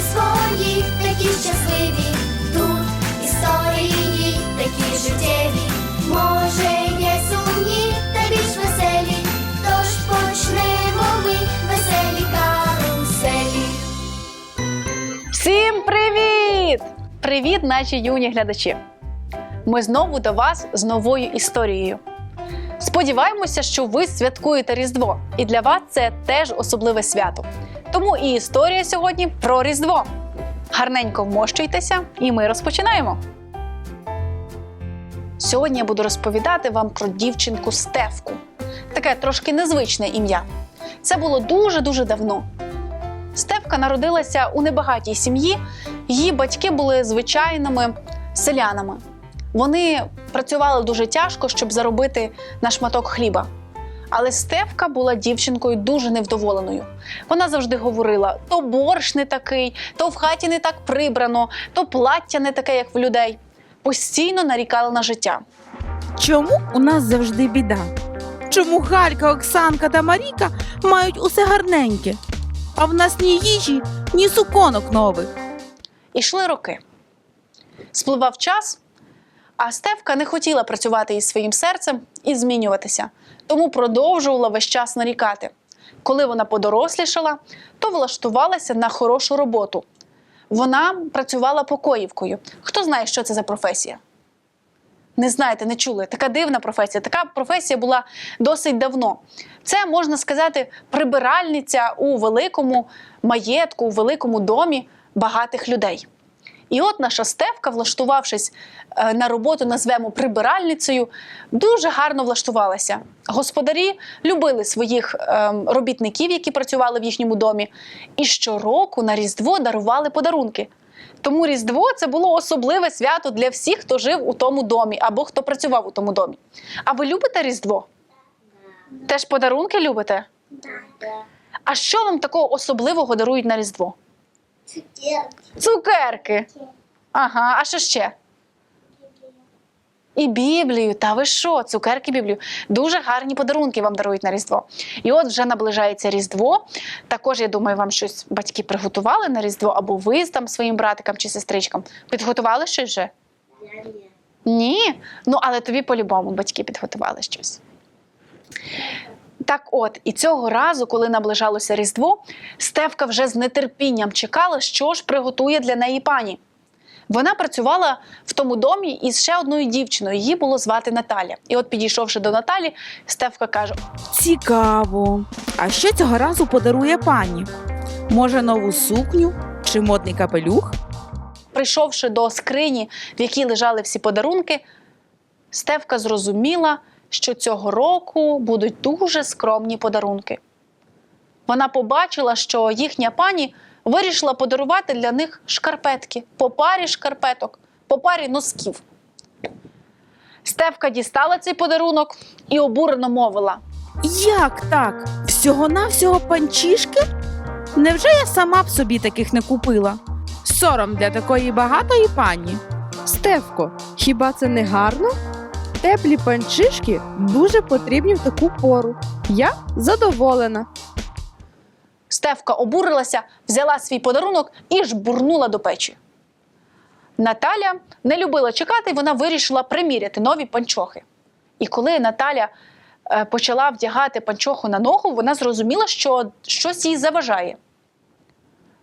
свої, такі щасливі. Тут історії такі життєві. Може, є сумні та більш веселі. Тож почнемо ми веселі каруселі. Всім привіт! Привіт, наші юні глядачі! Ми знову до вас з новою історією. Сподіваємося, що ви святкуєте Різдво, і для вас це теж особливе свято. Тому і історія сьогодні про Різдво. Гарненько вмощуйтеся, і ми розпочинаємо. Сьогодні я буду розповідати вам про дівчинку Стевку. Таке трошки незвичне ім'я. Це було дуже-дуже давно. Стевка народилася у небагатій сім'ї. Її батьки були звичайними селянами. Вони працювали дуже тяжко, щоб заробити на шматок хліба. Але Стевка була дівчинкою дуже невдоволеною. Вона завжди говорила: то борщ не такий, то в хаті не так прибрано, то плаття не таке, як в людей. Постійно нарікала на життя. Чому у нас завжди біда? Чому Галька, Оксанка та Маріка мають усе гарненьке? А в нас ні їжі, ні суконок нових. Ішли роки. Спливав час, а Стевка не хотіла працювати із своїм серцем і змінюватися, тому продовжувала весь час нарікати. Коли вона подорослішала, то влаштувалася на хорошу роботу. Вона працювала покоївкою. Хто знає, що це за професія? Не знаєте, не чули. Така дивна професія. Така професія була досить давно. Це можна сказати прибиральниця у великому маєтку, у великому домі багатих людей. І от наша Стевка, влаштувавшись е, на роботу, назвемо прибиральницею, дуже гарно влаштувалася. Господарі любили своїх ем, робітників, які працювали в їхньому домі, і щороку на Різдво дарували подарунки. Тому Різдво це було особливе свято для всіх, хто жив у тому домі або хто працював у тому домі. А ви любите Різдво? Теж подарунки любите? А що вам такого особливого дарують на Різдво? Цукерки. Цукерки. Ага, а що ще? І Біблію, та ви що? Цукерки Біблію. Дуже гарні подарунки вам дарують на Різдво. І от вже наближається Різдво. Також, я думаю, вам щось батьки приготували на Різдво, або ви там своїм братикам чи сестричкам. Підготували щось вже? Ні. Ні. Ну, але тобі по-любому батьки підготували щось. Так от, і цього разу, коли наближалося Різдво, Стевка вже з нетерпінням чекала, що ж приготує для неї пані. Вона працювала в тому домі із ще одною дівчиною. Її було звати Наталя. І от, підійшовши до Наталі, Стевка каже: Цікаво. А що цього разу подарує пані? Може, нову сукню чи модний капелюх? прийшовши до скрині, в якій лежали всі подарунки, Стевка зрозуміла, що цього року будуть дуже скромні подарунки. Вона побачила, що їхня пані вирішила подарувати для них шкарпетки, по парі шкарпеток, по парі носків. Стевка дістала цей подарунок і обурено мовила: Як так? Всього-навсього панчішки? Невже я сама б собі таких не купила? Сором для такої багатої пані. Стевко, хіба це не гарно? Теплі панчишки дуже потрібні в таку пору. Я задоволена. Стевка обурилася, взяла свій подарунок і жбурнула до печі. Наталя не любила чекати, вона вирішила приміряти нові панчохи. І коли Наталя е, почала вдягати панчоху на ногу, вона зрозуміла, що щось їй заважає.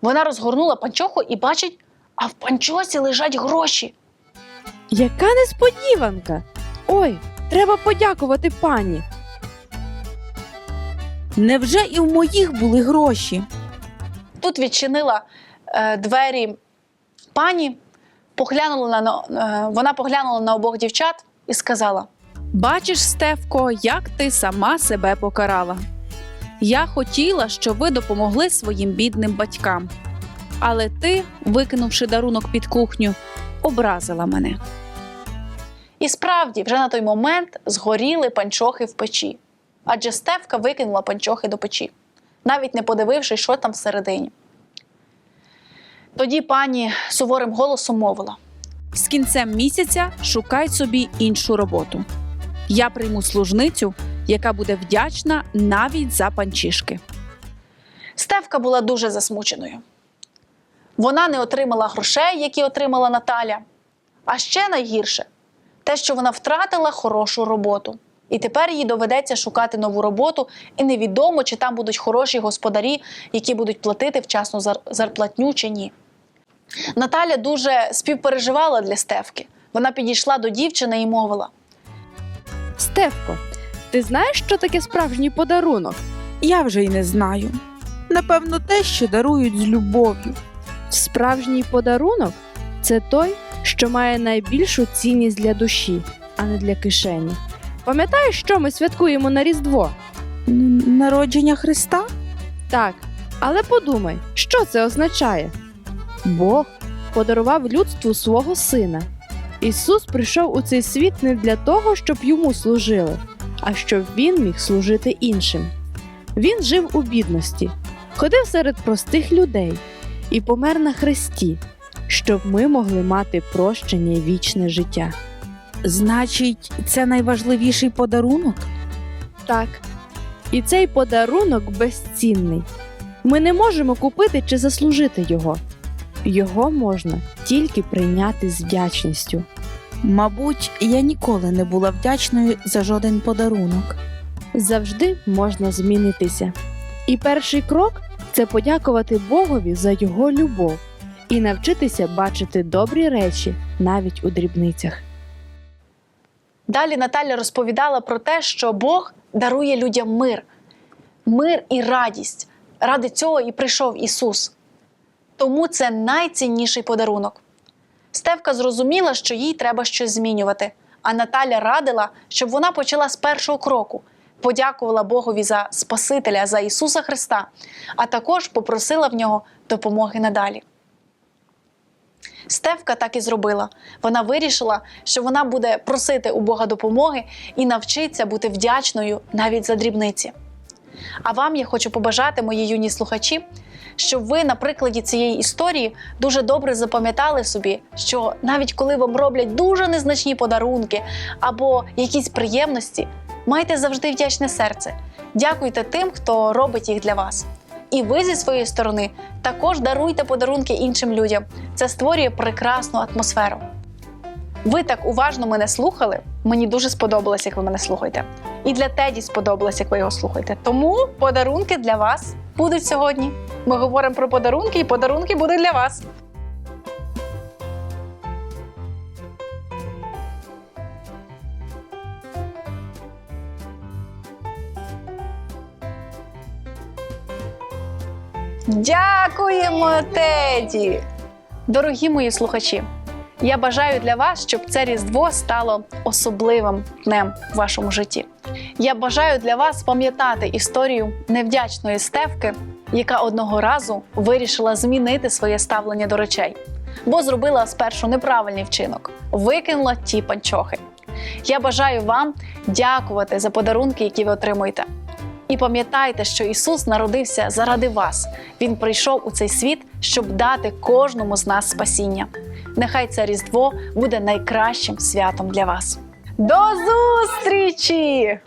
Вона розгорнула панчоху і бачить, а в панчосі лежать гроші. Яка несподіванка! Ой, треба подякувати пані. Невже і в моїх були гроші? Тут відчинила е, двері пані, поглянула на, е, вона поглянула на обох дівчат і сказала: Бачиш, Стевко, як ти сама себе покарала. Я хотіла, щоб ви допомогли своїм бідним батькам. Але ти, викинувши дарунок під кухню, образила мене. І справді, вже на той момент згоріли панчохи в печі. Адже Стевка викинула панчохи до печі, навіть не подивившись, що там всередині. Тоді пані суворим голосом мовила: З кінцем місяця шукай собі іншу роботу. Я прийму служницю, яка буде вдячна навіть за панчішки. Стевка була дуже засмученою. Вона не отримала грошей, які отримала Наталя. А ще найгірше те, що вона втратила хорошу роботу. І тепер їй доведеться шукати нову роботу, і невідомо, чи там будуть хороші господарі, які будуть платити вчасно зарплатню чи ні. Наталя дуже співпереживала для Стевки. Вона підійшла до дівчини і мовила: Стефко, ти знаєш, що таке справжній подарунок? Я вже й не знаю. Напевно, те, що дарують з любов'ю. Справжній подарунок це той, що має найбільшу цінність для душі, а не для кишені. Пам'ятаєш, що ми святкуємо на Різдво? Н- Народження Христа? Так, але подумай, що це означає? Бог подарував людству свого сина. Ісус прийшов у цей світ не для того, щоб йому служили, а щоб він міг служити іншим. Він жив у бідності, ходив серед простих людей і помер на хресті, щоб ми могли мати прощення і вічне життя. Значить, це найважливіший подарунок? Так. І цей подарунок безцінний. Ми не можемо купити чи заслужити його. Його можна тільки прийняти з вдячністю. Мабуть, я ніколи не була вдячною за жоден подарунок. Завжди можна змінитися. І перший крок це подякувати Богові за його любов і навчитися бачити добрі речі навіть у дрібницях. Далі Наталя розповідала про те, що Бог дарує людям мир, мир і радість. Ради цього і прийшов Ісус. Тому це найцінніший подарунок. Стевка зрозуміла, що їй треба щось змінювати, а Наталя радила, щоб вона почала з першого кроку, подякувала Богові за Спасителя, за Ісуса Христа, а також попросила в нього допомоги надалі. Стевка так і зробила. Вона вирішила, що вона буде просити у Бога допомоги і навчиться бути вдячною навіть за дрібниці. А вам я хочу побажати, мої юні слухачі, щоб ви на прикладі цієї історії дуже добре запам'ятали собі, що навіть коли вам роблять дуже незначні подарунки або якісь приємності, майте завжди вдячне серце. Дякуйте тим, хто робить їх для вас. І ви зі своєї сторони також даруйте подарунки іншим людям. Це створює прекрасну атмосферу. Ви так уважно мене слухали. Мені дуже сподобалось, як ви мене слухаєте. І для Теді сподобалось, як ви його слухаєте. Тому подарунки для вас будуть сьогодні. Ми говоримо про подарунки, і подарунки будуть для вас. Дякуємо, Теді! Дорогі мої слухачі! Я бажаю для вас, щоб це Різдво стало особливим днем в вашому житті. Я бажаю для вас пам'ятати історію невдячної Стевки, яка одного разу вирішила змінити своє ставлення до речей, бо зробила спершу неправильний вчинок, викинула ті панчохи. Я бажаю вам дякувати за подарунки, які ви отримуєте. І пам'ятайте, що Ісус народився заради вас. Він прийшов у цей світ, щоб дати кожному з нас спасіння. Нехай це Різдво буде найкращим святом для вас. До зустрічі!